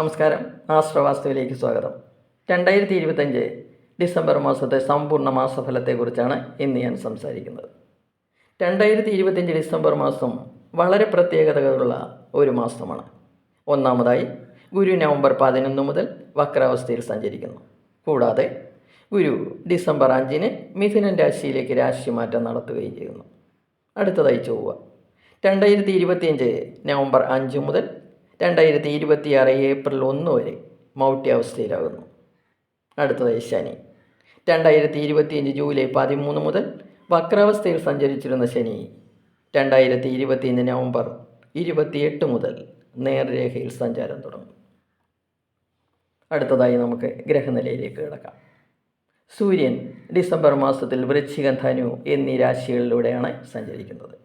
നമസ്കാരം. ആശ്രവാസ്തുവിലേക്ക് സ്വാഗതം. രണ്ടായിരത്തി ഇരുപത്തഞ്ച് ഡിസംബർ മാസത്തെ സമ്പൂർണ മാസഫലത്തെക്കുറിച്ചാണ് ഇന്ന് ഞാൻ സംസാരിക്കുന്നത്. രണ്ടായിരത്തി ഇരുപത്തഞ്ച് ഡിസംബർ മാസം വളരെ പ്രത്യേകതകളുള്ള ഒരു മാസമാണ്. ഒന്നാമതായി ഗുരു നവംബർ പതിനൊന്ന് മുതൽ വക്രാവസ്ഥയിൽ സഞ്ചരിക്കുന്നു. കൂടാതെ ഗുരു ഡിസംബർ അഞ്ചിന് മിഥുനൻ രാശിയിലേക്ക് രാശിമാറ്റം നടത്തുകയും ചെയ്യുന്നു. അടുത്തതായി ചൊവ്വ. രണ്ടായിരത്തി ഇരുപത്തിയഞ്ച് നവംബർ അഞ്ച് മുതൽ രണ്ടായിരത്തി ഇരുപത്തിയാറ് ഏപ്രിൽ ഒന്ന് വരെ മൗട്ടി അവസ്ഥയിലാകുന്നു അടുത്തതായി ശനി. രണ്ടായിരത്തി ഇരുപത്തിയഞ്ച് ജൂലൈ പതിമൂന്ന് മുതൽ വക്രാവസ്ഥയിൽ സഞ്ചരിച്ചിരുന്ന ശനി. രണ്ടായിരത്തി ഇരുപത്തിയഞ്ച് നവംബർ ഇരുപത്തിയെട്ട് മുതൽ നേർരേഖയിൽ സഞ്ചാരം തുടങ്ങും. അടുത്തതായി നമുക്ക് ഗ്രഹനിലയിലേക്ക് കിടക്കാം. സൂര്യൻ ഡിസംബർ മാസത്തിൽ വൃശ്ചികം ധനു എന്നീ രാശികളിലൂടെയാണ് സഞ്ചരിക്കുന്നത്.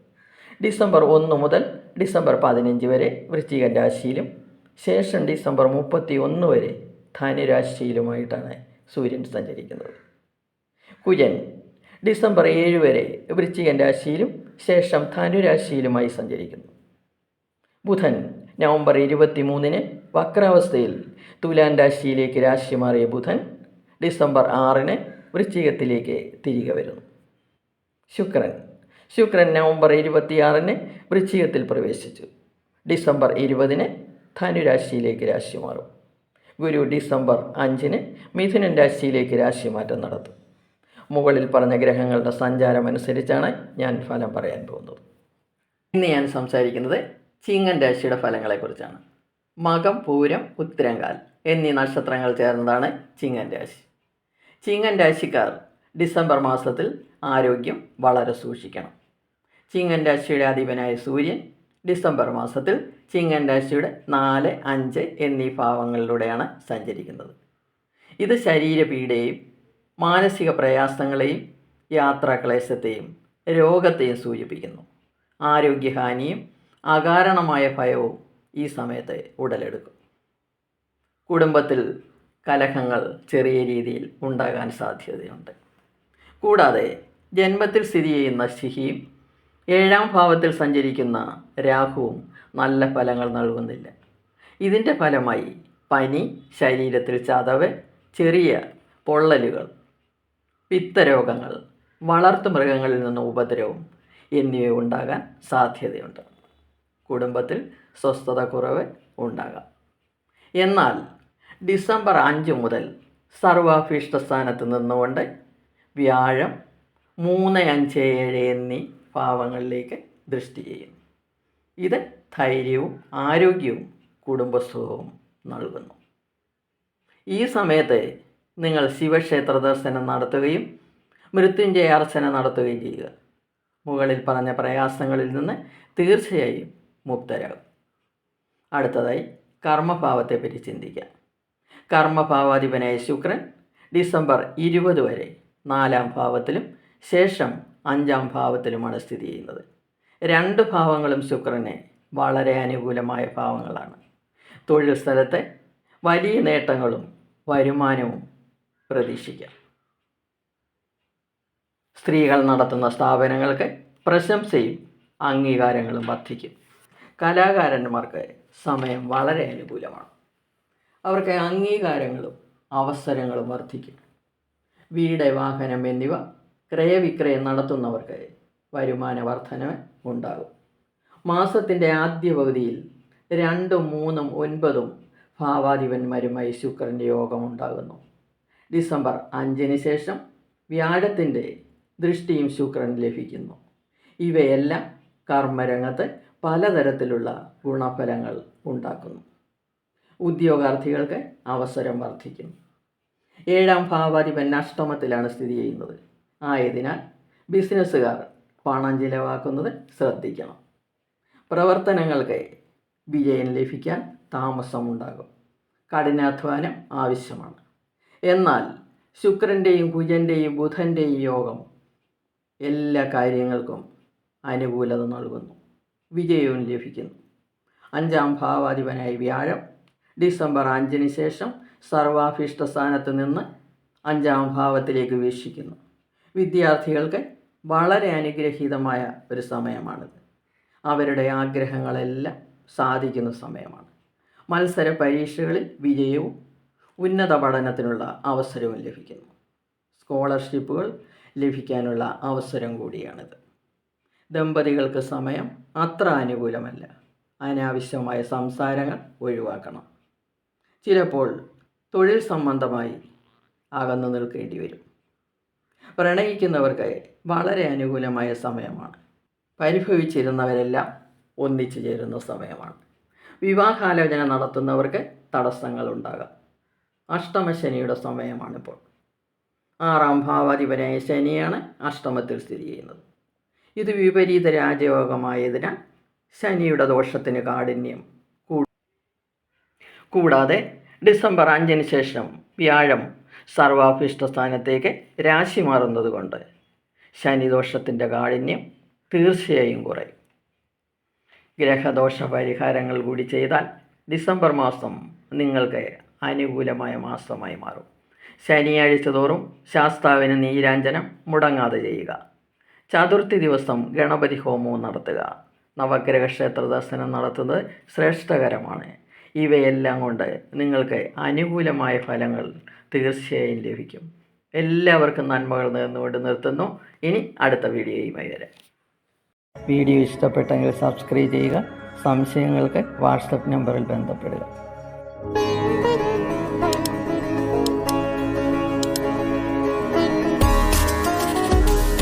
ഡിസംബർ ഒന്ന് മുതൽ ഡിസംബർ പതിനഞ്ച് വരെ വൃശ്ചിക രാശിയിലും ശേഷം ഡിസംബർ മുപ്പത്തി ഒന്ന് വരെ ധനുരാശിയിലുമായിട്ടാണ് സൂര്യൻ സഞ്ചരിക്കുന്നത്. കുജൻ ഡിസംബർ ഏഴ് വരെ വൃശ്ചികൻ രാശിയിലും ശേഷം ധനുരാശിയിലുമായി സഞ്ചരിക്കുന്നു. ബുധൻ നവംബർ ഇരുപത്തി മൂന്നിന് വക്രാവസ്ഥയിൽ തുലാൻ രാശിയിലേക്ക് രാശി മാറിയ ബുധൻ ഡിസംബർ ആറിന് വൃശ്ചികത്തിലേക്ക് തിരികെ വരുന്നു. ശുക്രൻ ശുക്രൻ നവംബർ ഇരുപത്തിയാറിന് വൃശ്ചികത്തിൽ പ്രവേശിച്ചു. ഡിസംബർ ഇരുപതിന് ധനുരാശിയിലേക്ക് രാശി മാറും. ഗുരു ഡിസംബർ അഞ്ചിന് മിഥുനൻ രാശിയിലേക്ക് രാശിമാറ്റം നടത്തും. മുകളിൽ പറഞ്ഞ ഗ്രഹങ്ങളുടെ സഞ്ചാരം അനുസരിച്ചാണ് ഞാൻ ഫലം പറയാൻ പോകുന്നത്. ഇന്ന് ഞാൻ സംസാരിക്കുന്നത് ചിങ്ങൻ രാശിയുടെ ഫലങ്ങളെക്കുറിച്ചാണ്. മകം പൂരം ഉത്തരങ്കാൽ എന്നീ നക്ഷത്രങ്ങൾ ചേർന്നതാണ് ചിങ്ങൻ രാശി. ചിങ്ങൻ രാശിക്കാർ ഡിസംബർ മാസത്തിൽ ആരോഗ്യം വളരെ സൂക്ഷിക്കണം. ചിങ്ങൻ രാശിയുടെ അധിപനായ സൂര്യൻ ഡിസംബർ മാസത്തിൽ ചിങ്ങൻ രാശിയുടെ നാല് അഞ്ച് എന്നീ ഭാവങ്ങളിലൂടെയാണ് സഞ്ചരിക്കുന്നത്. ഇത് ശരീരപീഡയെയും മാനസിക പ്രയാസങ്ങളെയും യാത്രാക്ലേശത്തെയും രോഗത്തെയും സൂചിപ്പിക്കുന്നു. ആരോഗ്യഹാനിയും അകാരണമായ ഭയവും ഈ സമയത്ത് ഉടലെടുക്കും. കുടുംബത്തിൽ കലഹങ്ങൾ ചെറിയ രീതിയിൽ ഉണ്ടാകാൻ സാധ്യതയുണ്ട്. കൂടാതെ ജന്മത്തിൽ സ്ഥിതി ചെയ്യുന്ന ശിഹിയും ഏഴാം ഭാവത്തിൽ സഞ്ചരിക്കുന്ന രാഹുവും നല്ല ഫലങ്ങൾ നൽകുന്നില്ല. ഇതിന്റെ ഫലമായി പനി ശരീരത്തിൽ ചതവ് ചെറിയ പൊള്ളലുകൾ പിത്തരോഗങ്ങൾ വളർത്തു മൃഗങ്ങളിൽ നിന്ന് ഉപദ്രവം എന്നിവ ഉണ്ടാകാൻ സാധ്യതയുണ്ട്. കുടുംബത്തിൽ സ്വസ്ഥത കുറവ് ഉണ്ടാകാം. എന്നാൽ ഡിസംബർ അഞ്ച് മുതൽ സർവാഭീഷ്ട സ്ഥാനത്ത് നിന്നുകൊണ്ട് വ്യാഴം മൂന്ന് അഞ്ച് ഏഴ് എന്നീ ഭാവങ്ങളിലേക്ക് ദൃഷ്ടി ചെയ്യുന്നു. ഇത് ധൈര്യവും ആരോഗ്യവും കുടുംബസുഖവും നൽകുന്നു. ഈ സമയത്ത് നിങ്ങൾ ശിവക്ഷേത്ര ദർശനം നടത്തുകയും മൃത്യുഞ്ജയ അർച്ചന നടത്തുകയും ചെയ്യുക. മുകളിൽ പറഞ്ഞ പ്രയാസങ്ങളിൽ നിന്ന് തീർച്ചയായും മുക്തരാകും. അടുത്തതായി കർമ്മഭാവത്തെപ്പറ്റി ചിന്തിക്കാം. കർമ്മഭാവാധിപനായ ശുക്രൻ ഡിസംബർ ഇരുപത് വരെ നാലാം ഭാവത്തിലും ശേഷം അഞ്ചാം ഭാവത്തിലുമാണ് സ്ഥിതി ചെയ്യുന്നത്. രണ്ട് ഭാവങ്ങളും ശുക്രനെ വളരെ അനുകൂലമായ ഭാവങ്ങളാണ്. തൊഴിൽ സ്ഥലത്തെ വലിയ നേട്ടങ്ങളും വരുമാനവും പ്രതീക്ഷിക്കാം. സ്ത്രീകൾ നടത്തുന്ന സ്ഥാപനങ്ങൾക്ക് പ്രശംസയും അംഗീകാരങ്ങളും വർദ്ധിക്കും. കലാകാരന്മാർക്ക് സമയം വളരെ അനുകൂലമാണ്. അവർക്ക് അംഗീകാരങ്ങളും അവസരങ്ങളും വർദ്ധിക്കും. വീട് വാഹനം എന്നിവ ക്രയവിക്രയം നടത്തുന്നവർക്ക് വരുമാന വർധന ഉണ്ടാകും. മാസത്തിന്റെ ആദ്യ പകുതിയിൽ രണ്ടും മൂന്നും ഒൻപതും ഭാവാധിപന്മാരുമായി ശുക്രന്റെ യോഗം ഉണ്ടാകുന്നു. ഡിസംബർ അഞ്ചിന് ശേഷം വ്യാഴത്തിന്റെ ദൃഷ്ടിയും ശുക്രൻ ലഭിക്കുന്നു. ഇവയെല്ലാം കർമ്മരംഗത്ത് പലതരത്തിലുള്ള ഗുണഫലങ്ങൾ ഉണ്ടാക്കുന്നു. ഉദ്യോഗാർത്ഥികൾക്ക് അവസരം വർദ്ധിക്കും ഏഴാം ഭാവാധിപൻ അഷ്ടമത്തിലാണ് സ്ഥിതി ചെയ്യുന്നത്. ആയതിനാൽ ബിസിനസ്സുകാർ പണം ചിലവാക്കുന്നത് ശ്രദ്ധിക്കണം. പ്രവർത്തനങ്ങൾക്ക് വിജയം ലഭിക്കാൻ താമസമുണ്ടാകും. കഠിനാധ്വാനം ആവശ്യമാണ്. എന്നാൽ ശുക്രന്റെയും കുജന്റെയും ബുധന്റെയും യോഗം എല്ലാ കാര്യങ്ങൾക്കും അനുകൂലത നൽകുന്നു. വിജയവും ലഭിക്കുന്നു. അഞ്ചാം ഭാവാധിപനായി വ്യാഴം ഡിസംബർ അഞ്ചിന് ശേഷം സർവാഭീഷ്ട സ്ഥാനത്ത് നിന്ന് അഞ്ചാം ഭാവത്തിലേക്ക് വീക്ഷിക്കുന്നു. വിദ്യാർത്ഥികൾക്ക് വളരെ അനുഗ്രഹീതമായ ഒരു സമയമാണിത്. അവരുടെ ആഗ്രഹങ്ങളെല്ലാം സാധിക്കുന്ന സമയമാണ്. മത്സര പരീക്ഷകളിൽ വിജയവും ഉന്നത പഠനത്തിനുള്ള അവസരവും ലഭിക്കുന്നു. സ്കോളർഷിപ്പുകൾ ലഭിക്കാനുള്ള അവസരം കൂടിയാണിത്. ദമ്പതികൾക്ക് സമയം അത്ര അനുകൂലമല്ല. അനാവശ്യമായ സംസാരങ്ങൾ ഒഴിവാക്കണം. ചിലപ്പോൾ തൊഴിൽ സംബന്ധമായി അകന്നു നിൽക്കേണ്ടി വരും. പ്രണയിക്കുന്നവർക്ക് വളരെ അനുകൂലമായ സമയമാണ്. പരിഭവിച്ചിരുന്നവരെല്ലാം ഒന്നിച്ചു ചേരുന്ന സമയമാണ്. വിവാഹാലോചന നടത്തുന്നവർക്ക് തടസ്സങ്ങളുണ്ടാകാം. അഷ്ടമശനിയുടെ സമയമാണിപ്പോൾ. ആറാം ഭാവാധിപനായ ശനിയാണ് അഷ്ടമത്തിൽ സ്ഥിതി ചെയ്യുന്നത്. ഇത് വിപരീത രാജയോഗമായതിനാൽ ശനിയുടെ ദോഷത്തിന് കാഠിന്യം കൂടാതെ ഡിസംബർ അഞ്ചിന് ശേഷം വ്യാഴം സർവാഭിഷ്ട സ്ഥാനത്തേക്ക് രാശി മാറുന്നത് കൊണ്ട് ശനിദോഷത്തിന്റെ കാഠിന്യം തീർച്ചയായും കുറയും. ഗ്രഹദോഷ പരിഹാരങ്ങൾ കൂടി ചെയ്താൽ ഡിസംബർ മാസം നിങ്ങൾക്ക് അനുകൂലമായ മാസമായി മാറും. ശനിയാഴ്ച തോറും ശാസ്താവിന് നീരാഞ്ജനം മുടങ്ങാതെ ചെയ്യുക. ചതുർത്ഥി ദിവസം ഗണപതി ഹോമവും നടത്തുക. നവഗ്രഹ ക്ഷേത്ര ദർശനം നടത്തുന്നത് ശ്രേഷ്ഠകരമാണ്. ഇവയെല്ലാം കൊണ്ട് നിങ്ങൾക്ക് അനുകൂലമായ ഫലങ്ങൾ തീർച്ചയായും ലഭിക്കും. എല്ലാവർക്കും നന്മകൾ നേർന്നുകൊണ്ട് നിർത്തുന്നു. ഇനി അടുത്ത വീഡിയോയുമായി വരാം. വീഡിയോ ഇഷ്ടപ്പെട്ടെങ്കിൽ സബ്സ്ക്രൈബ് ചെയ്യുക സംശയങ്ങൾക്ക് വാട്സപ്പ് നമ്പറിൽ ബന്ധപ്പെടുക.